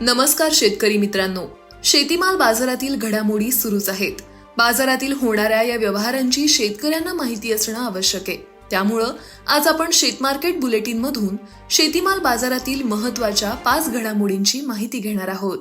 नमस्कार शेतकरी मित्रांनो. शेतीमाल बाजारातील घडामोडी सुरूच आहेत. बाजारातील होणाऱ्या या व्यवहारांची शेतकऱ्यांना माहिती असणं आवश्यक आहे. त्यामुळं आज आपण शेतमार्केट बुलेटिन मधून शेतीमाल बाजारातील महत्त्वाच्या पाच घडामोडींची माहिती घेणार आहोत.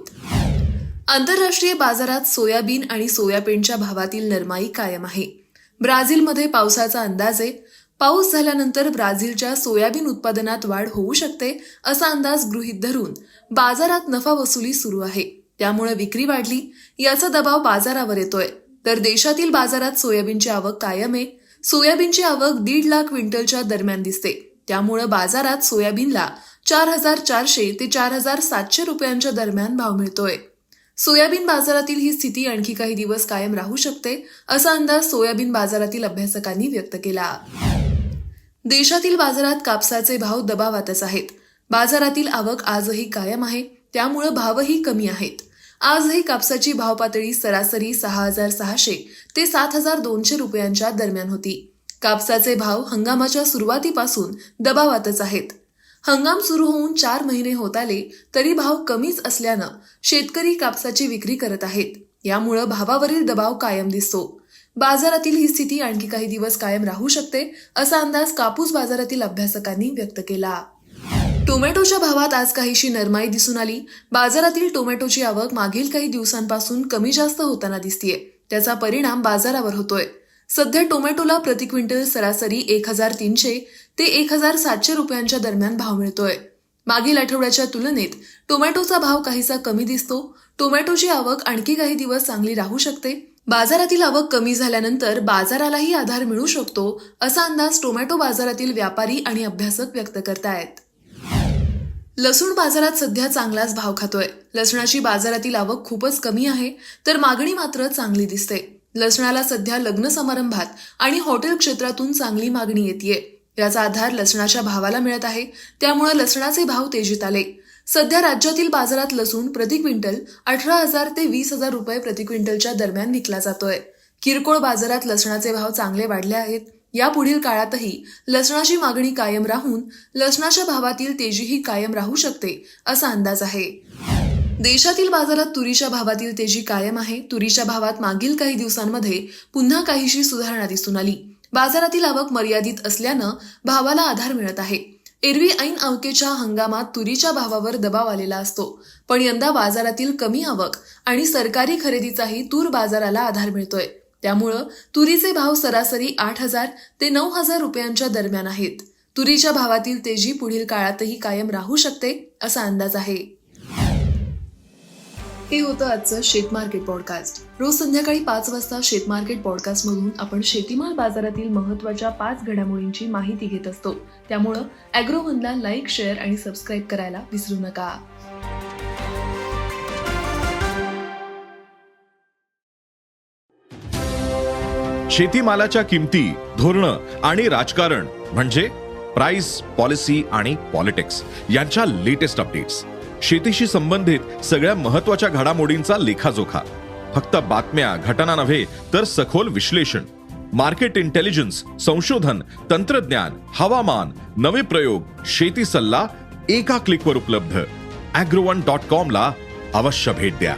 आंतरराष्ट्रीय बाजारात सोयाबीन आणि सोयाबीनच्या भावातील नरमाई कायम आहे. ब्राझीलमध्ये पावसाचा अंदाज आहे. पाऊस झाल्यानंतर ब्राझीलच्या सोयाबीन उत्पादनात वाढ होऊ शकते असा अंदाज गृहीत धरून बाजारात नफा वसुली सुरू आहे. त्यामुळे विक्री वाढली याचा दबाव बाजारावर येतोय. तर देशातील बाजारात सोयाबीनची आवक कायम आहे. सोयाबीनची आवक दीड लाख क्विंटलच्या दरम्यान दिसते. त्यामुळे बाजारात सोयाबीनला चार हजार चारशे ते चार हजार सातशे रुपयांच्या दरम्यान भाव मिळतोय. सोयाबीन बाजारातील ही स्थिती आणखी काही दिवस कायम राहू शकते असा अंदाज सोयाबीन बाजारातील अभ्यासकांनी व्यक्त केला. देशातील बाजारात कापसाचे भाव दबावातच आहेत. बाजारातील आवक आजही कायम आहे त्यामुळे भावही कमी आहेत. आजही कापसाची भाव पातळी सरासरी सहा हजार सहाशे ते सात हजार दोनशे रुपयांच्या दरम्यान होती. कापसाचे भाव हंगामाच्या सुरुवातीपासून दबावातच आहेत. हंगाम सुरू होऊन चार महिने होत आले तरी भाव कमीच असल्यानं शेतकरी कापसाची विक्री करत आहेत. यामुळं भावावरील दबाव कायम दिसतो. बाजारातील ही स्थिती आणखी काही दिवस कायम राहू शकते असा अंदाज कापूस बाजारातील अभ्यासकांनी व्यक्त केला. टोमॅटोच्या भावात आज काहीशी नरमाई दिसून आली. बाजारातील टोमॅटोची आवक मागील काही दिवसांपासून कमी जास्त होताना दिसतीये. त्याचा परिणाम बाजारावर होतोय. सध्या टोमॅटोला प्रति क्विंटल सरासरी एक हजार तीनशे ते एक हजार सातशे रुपयांच्या दरम्यान भाव मिळतोय. मागील आठवड्याच्या तुलनेत टोमॅटोचा भाव काहीसा कमी दिसतो. टोमॅटोची आवक आणखी काही दिवस चांगली राहू शकते बाजारातील आवक कमी झाल्यानंतर बाजारालाही आधार मिळू शकतो असा अंदाज टोमॅटो बाजारातील व्यापारी आणि अभ्यासक व्यक्त करतायत. लसूण बाजारात सध्या चांगलाच भाव खातोय. लसणाची बाजारातील आवक खूपच कमी आहे तर मागणी मात्र चांगली दिसते. लसणाला सध्या लग्न समारंभात आणि हॉटेल क्षेत्रातून चांगली मागणी येते याचा आधार लसणाच्या भावाला मिळत आहे त्यामुळे लसणाचे भाव तेजीत आले. सध्या राज्यातील बाजारात लसूण प्रति क्विंटल अठरा हजार ते वीस हजार रुपये प्रति क्विंटलच्या दरम्यान विकला जातोय. किरकोळ बाजारात लसणाचे भाव चांगले वाढले आहेत. यापुढील काळातही लसणाची मागणी कायम राहून लसणाच्या भावातील तेजीही कायम राहू शकते असा अंदाज आहे. देशातील बाजारात तुरीच्या भावातील तेजी कायम आहे. तुरीच्या भावात मागील काही दिवसांमध्ये पुन्हा काहीशी सुधारणा दिसून आली. बाजारातील आवक मर्यादित असल्यानं भावाला आधार मिळत आहे. एरवी ऐन अवकेच्या हंगामात तुरीच्या भावावर दबाव आलेला असतो. पण यंदा बाजारातील कमी आवक आणि सरकारी खरेदीचाही तूर बाजाराला आधार मिळतोय. त्यामुळं तुरीचे भाव सरासरी आठ हजार ते नऊ हजार रुपयांच्या दरम्यान आहेत. तुरीच्या भावातील तेजी पुढील काळातही कायम राहू शकते असा अंदाज आहे. हे होतं आजचं शेतमार्केट पॉडकास्ट रोज संध्याकाळी पाच वाजता शेतमार्केट पॉडकास्ट मधून आपण शेतीमाल बाजारातील महत्त्वाच्या पाच घडामोडींची माहिती घेत असतो. त्यामुळं अॅग्रोवनला लाईक शेअर आणि सबस्क्राईब करायला विसरू नका. शेतीमालाच्या किमती धोरणं आणि राजकारण म्हणजे प्राइस पॉलिसी आणि पॉलिटिक्स यांच्या लेटेस्ट अपडेट्स शेतीशी संबंधित सगळ्या महत्त्वाच्या घडामोडींचा लेखाजोखा. फक्त बातम्या घटना नव्हे तर सखोल विश्लेषण. मार्केट इंटेलिजन्स संशोधन तंत्रज्ञान हवामान नवे प्रयोग शेती सल्ला एका क्लिकवर उपलब्ध. अॅग्रोवन डॉट कॉमला अवश्य भेट द्या.